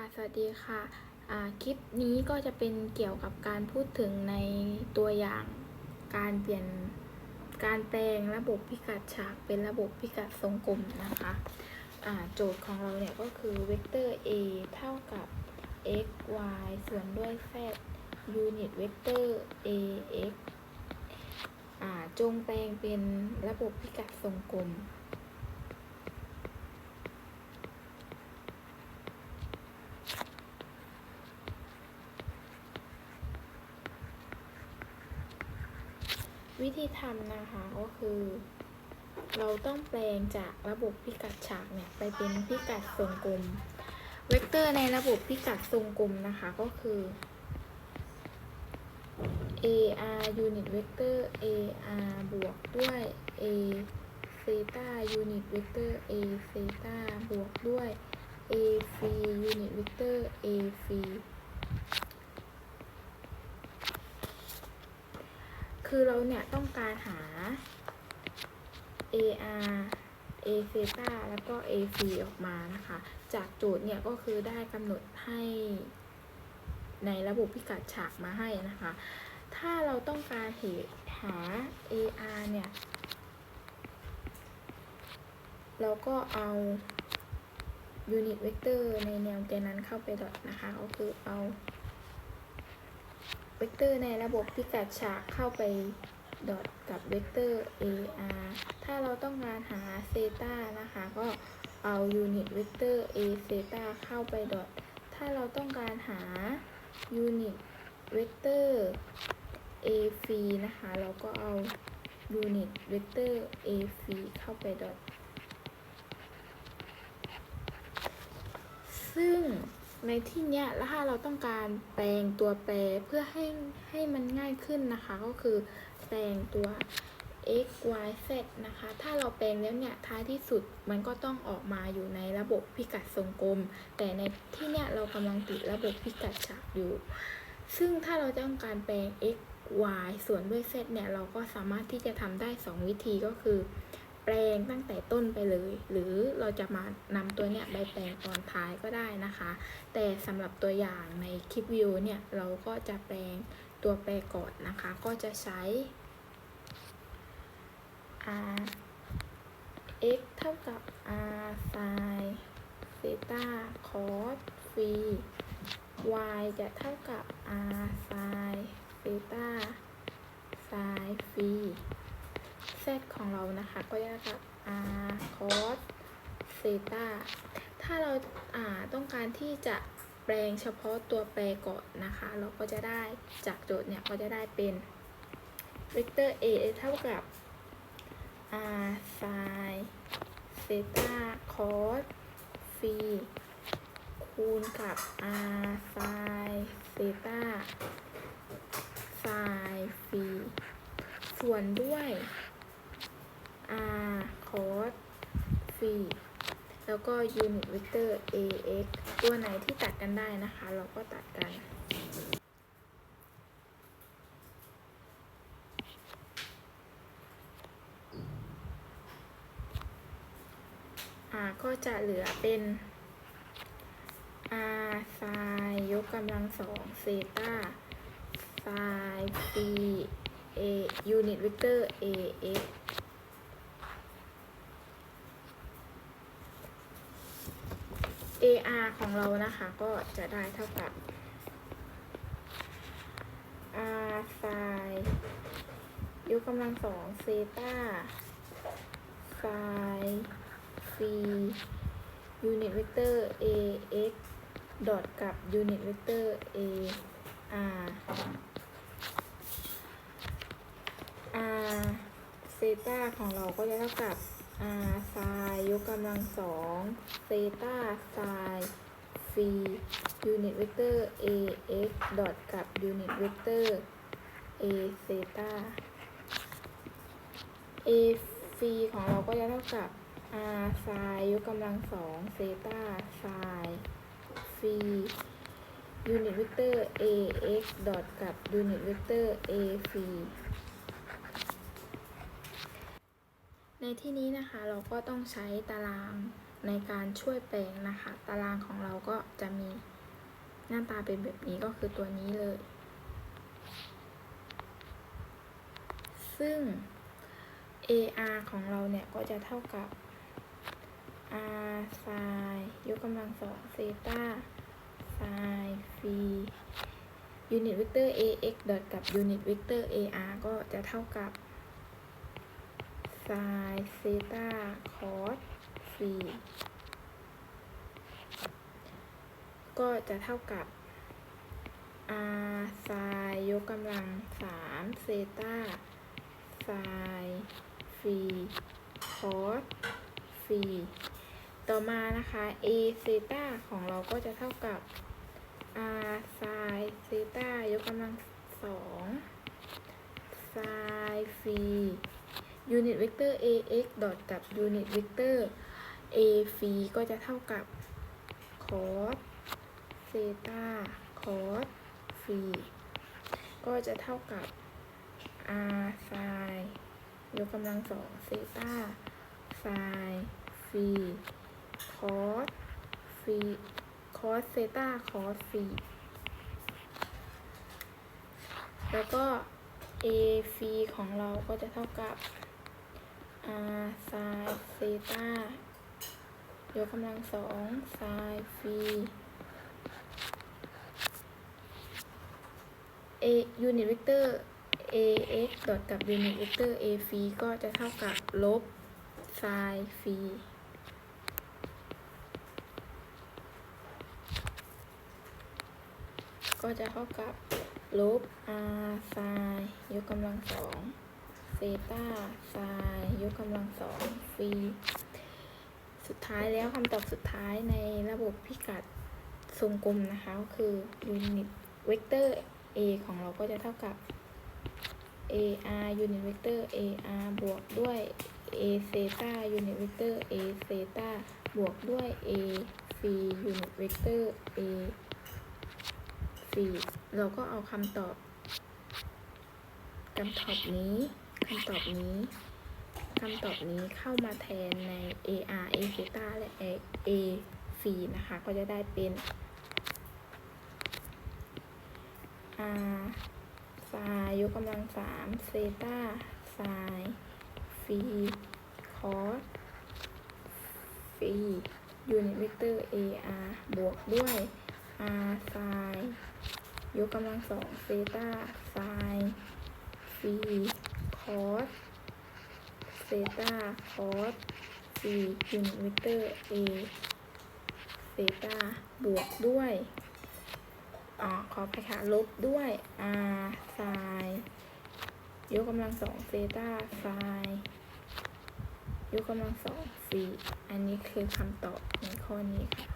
ค่ะ สวัสดีค่ะคลิปนี้ก็จะเป็นเกี่ยวกับการพูดถึงในตัวอย่างการเปลี่ยนการแปลงระบบพิกัดฉากเป็นระบบพิกัดทรงกลมนะคะอ่าโจทย์ของเราเนี่ยก็คือเวกเตอร์ a เท่ากับ x y ส่วนด้วย z ยูนิตเวกเตอร์ a x อ่าจงแปลงเป็นระบบพิกัดทรงกลม วิธีทำนะคะก็คือ เราต้องแปลงจากระบบพิกัดฉากเนี่ยไปเป็นพิกัดทรงกลม เวกเตอร์ในระบบพิกัดทรงกลมนะคะก็คือ ar unit vector ar บวกด้วย a theta unit vector a theta บวกด้วย a phi unit vector a คือเราเนี่ยต้องการหา AR A theta แล้วก็ A phi ออกมานะคะ จากโจทย์เนี่ยก็คือได้กำหนดให้ในระบบพิกัดฉากมาให้นะคะ ถ้าเราต้องการเหตุหา AR เนี่ย เราก็เอา unit vector ในแนวแกนนั้นเข้าไปดอทนะคะ ก็คือเอา เวกเตอร์ในระบบพิกัดฉากเข้าไปดอทกับเวกเตอร์ AR ถ้าเราต้องการหาเซตานะคะ ก็เอายูนิตเวกเตอร์ A เซตาเข้าไปดอทถ้าเราต้องการหายูนิตเวกเตอร์ A ฟรีนะคะ เราก็เอายูนิตเวกเตอร์ A ฟรีเข้าไปดอทซึ่ง ในที่เนี้ยแล้วถ้าเราต้องการแปลงตัวแปรเพื่อให้ให้มันง่ายขึ้นนะคะ ก็คือแปลงตัว x y z นะคะ ถ้าเราแปลงแล้วเนี่ย ท้ายที่สุดมันก็ต้องออกมาอยู่ในระบบพิกัดทรงกลม แต่ในที่เนี้ยเรากำลังติดระบบพิกัดฉากอยู่ ซึ่งถ้าเราต้องการแปลง x y ส่วนด้วย z เนี่ย เราก็สามารถที่จะทำได้ 2 วิธีก็คือ แปลงตั้งแต่ต้นไปเลย หรือเราจะมานำตัวเนี้ยไปแปลงตอนท้ายก็ได้นะคะ แต่สำหรับตัวอย่างในคลิปวิดีโอเนี่ยเราก็จะแปลงตัวแปรก่อนนะคะ ก็จะใช้ r x เท่ากับ r sin เซตา cos ฟรี y จะเท่ากับ r sin เซตา sin ฟรี z ของเรานะคะก็จะเท่ากับ r cos เซตาถ้าเราต้องการที่จะแปลงเฉพาะตัวแปรก่อนนะคะ เราก็จะได้จากโจทย์เนี่ยก็จะได้เป็นเวกเตอร์ a เท่ากับ r sin เซตา cos ฟรีคูณกับ r sin เซตา sin ฟรีส่วนด้วย r cos ฟีแล้วก็ unit vector ax ตัวไหนที่ตัดกันได้นะคะ เราก็ตัดกันอ่าก็จะเหลือเป็น r sin ยกกำลังสองเซตา sin ฟี a unit vector ax ar ของเรานะคะ ก็จะได้เท่ากับ r sin ยกกำลังสองเซตา sin ฟรี unit vector ax ดอทกับ unit vector a r r เซตาของเราก็จะเท่ากับ r ไซน์ยกกำลังสองเซต้าไซน์ c ยูนิตเวกเตอร์ a x ดอทกับยูนิตเวกเตอร์ a เซต้า a ฟีของเราก็จะเท่ากับ r ไซน์ยกกำลังสองเซต้าไซน์ฟียูนิตเวกเตอร์ a x ดอทกับยูนิตเวกเตอร์ a ฟี ในที่นี้นะคะเราก็ต้องใช้ตารางในการช่วยแปลงนะคะ ตารางของเราก็จะมีหน้าตาเป็นแบบนี้ก็คือตัวนี้เลย ซึ่ง AR ของเราเนี่ยก็จะเท่ากับ R sin ยกกำลังสองเซตา sin ฟรียูนิตเวกเตอร์ ax ดอทกับยูนิตเวกเตอร์ ar ก็จะเท่ากับ sin เซตา cos ฟรีก็จะเท่ากับ r sin ยกกำลังสามเซตา sin ฟรี cos ฟรีต่อมานะคะ a เซตาของเราก็จะเท่ากับ r sin เซตายกกำลังสอง sin ฟรี ยูนิตเวกเตอร์ ax ดอทกับยูนิตเวกเตอร์ a ฟีก็จะเท่ากับ cos เซตา cos ฟีก็จะเท่ากับ r sin ยกกำลังสองเซตา sin ฟี cos ฟี cos เซตา cos ฟีแล้วก็ a ฟีของเราก็จะเท่ากับ r sin เซตายกกำลังสอง sin ฟรี a ยูนิตเวกเตอร์ ax ดอทกับยูนิตเวกเตอร์ a ฟีก็จะเท่ากับลบ sin ฟรีก็จะเท่ากับลบ r sin ยกกำลังสอง เซตา sin ยกกำลังสองฟรีสุดท้ายแล้วคำตอบสุดท้ายในระบบพิกัดทรงกลมนะคะก็คือยูนิตเวกเตอร์ a ของเราก็จะเท่ากับ ar ยูนิตเวกเตอร์ ar บวกด้วย a เซตายูนิตเวกเตอร์ a เซตาบวกด้วย a ฟรียูนิตเวกเตอร์ a ฟรีเราก็เอาคำตอบคำตอบนี้ คำตอบนี้คำตอบนี้เข้ามาแทนใน ar a เซตาและ a a ฟรีนะคะ ก็จะได้เป็น r ซายยกกำลังสามเซตาซายฟรีคอสฟียูนิตเวกเตอร์ ar บวกด้วย r ซายยกกำลังสองเซตาซายฟ รีคอสเซตาคอสฟรียูนิตเวกเตอร์ a เซตาบวกด้วยอ๋อขอไปค่ะ ลบด้วย r ไซน์ยกกำลังสองเซตาไซน์ยกกำลังสองฟรีอันนี้คือคำตอบในข้อนี้ค่ะ